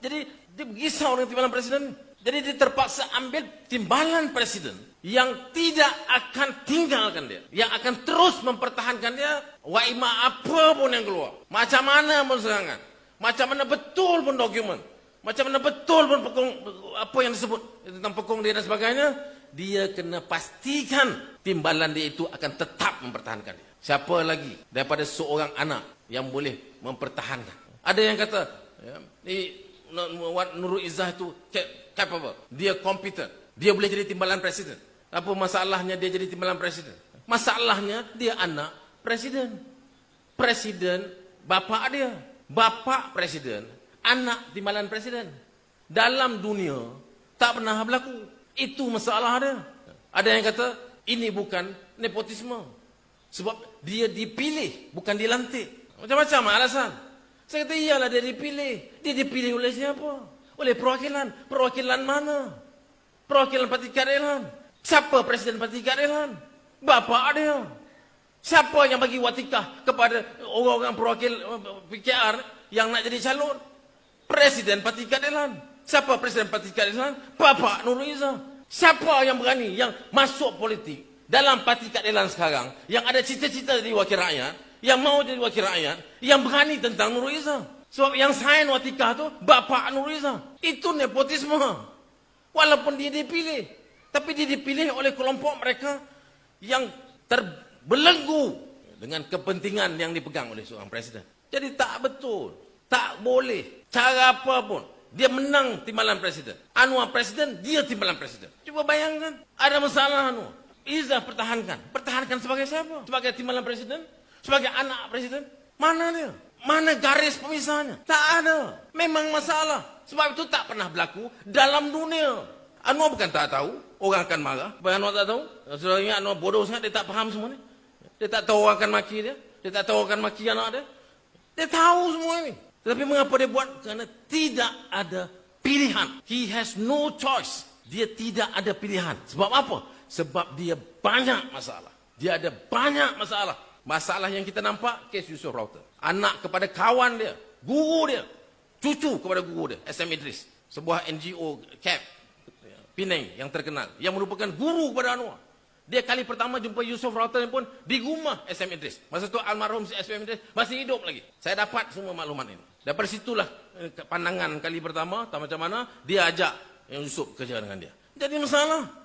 Jadi dia bergisau dengan timbalan presiden. Jadi dia terpaksa ambil timbalan presiden yang tidak akan tinggalkan dia. Yang akan terus mempertahankan dia. Waima apa pun yang keluar. Macam mana pun serangan. Macam mana betul pun dokumen. Macam mana betul pun pekong, apa yang disebut tentang pekong dia dan sebagainya. Dia kena pastikan timbalan dia itu akan tetap mempertahankan dia. Siapa lagi daripada seorang anak yang boleh mempertahankan. Ada yang kata, ya, ni Nurul Izzah itu capable. Dia competent. Dia boleh jadi timbalan presiden. Apa masalahnya dia jadi timbalan presiden? Masalahnya dia anak presiden. Presiden bapa dia. Bapa presiden, anak timbalan presiden. Dalam dunia tak pernah berlaku. Itu masalah dia. Ada yang kata ini bukan nepotisme. Sebab dia dipilih, bukan dilantik. Macam-macam alasan. Saya kata iyalah dia dipilih. Dia dipilih oleh siapa? Oleh perwakilan. Perwakilan mana? Perwakilan Parti Keadilan. Siapa Presiden Parti Keadilan? Bapa dia. Siapa yang bagi watikah kepada orang-orang perwakil PKR yang nak jadi calon? Presiden Parti Keadilan. Siapa Presiden Parti Keadilan? Bapa Nurul Izzah. Siapa yang berani yang masuk politik dalam Parti Keadilan sekarang yang ada cita-cita jadi wakil rakyat, yang mau jadi wakil rakyat, yang berani tentang Nurul Izzah? Sebab yang sign watikah tu bapa Nurul Izzah. Itu nepotisme. Walaupun dia dipilih, tapi dia dipilih oleh kelompok mereka yang terbelenggu dengan kepentingan yang dipegang oleh seorang presiden. Jadi tak betul, tak boleh, cara apa pun. Dia menang timbalan presiden. Anwar presiden, dia timbalan presiden. Cuba bayangkan, ada masalah Anwar. Izzah pertahankan. Pertahankan sebagai siapa? Sebagai timbalan presiden? Sebagai anak presiden? Mana dia? Mana garis pemisahnya? Tak ada. Memang masalah. Sebab itu tak pernah berlaku dalam dunia. Anwar bukan tak tahu. Orang akan marah. Supaya Anwar tak tahu. Sudah ingat Anwar bodoh sangat. Dia tak faham semua ni. Dia tak tahu orang akan maki dia. Dia tak tahu orang akan maki anak dia. Dia tahu semua ini. Tetapi mengapa dia buat? Kerana tidak ada pilihan. He has no choice. Dia tidak ada pilihan. Sebab apa? Sebab dia banyak masalah. Dia ada banyak masalah. Masalah yang kita nampak, kes Yusuf Rauter. Anak kepada kawan dia. Guru dia. Cucu kepada guru dia. SM Idris. Sebuah NGO CAP. Penang yang terkenal. Yang merupakan guru kepada Anwar. Dia kali pertama jumpa Yusuf Rauter pun di rumah SM Idris. Masa tu almarhum SM Idris masih hidup lagi. Saya dapat semua maklumat ini. Daripada situlah pandangan kali pertama, tak macam mana, dia ajak Yusuf kerja dengan dia. Jadi masalah.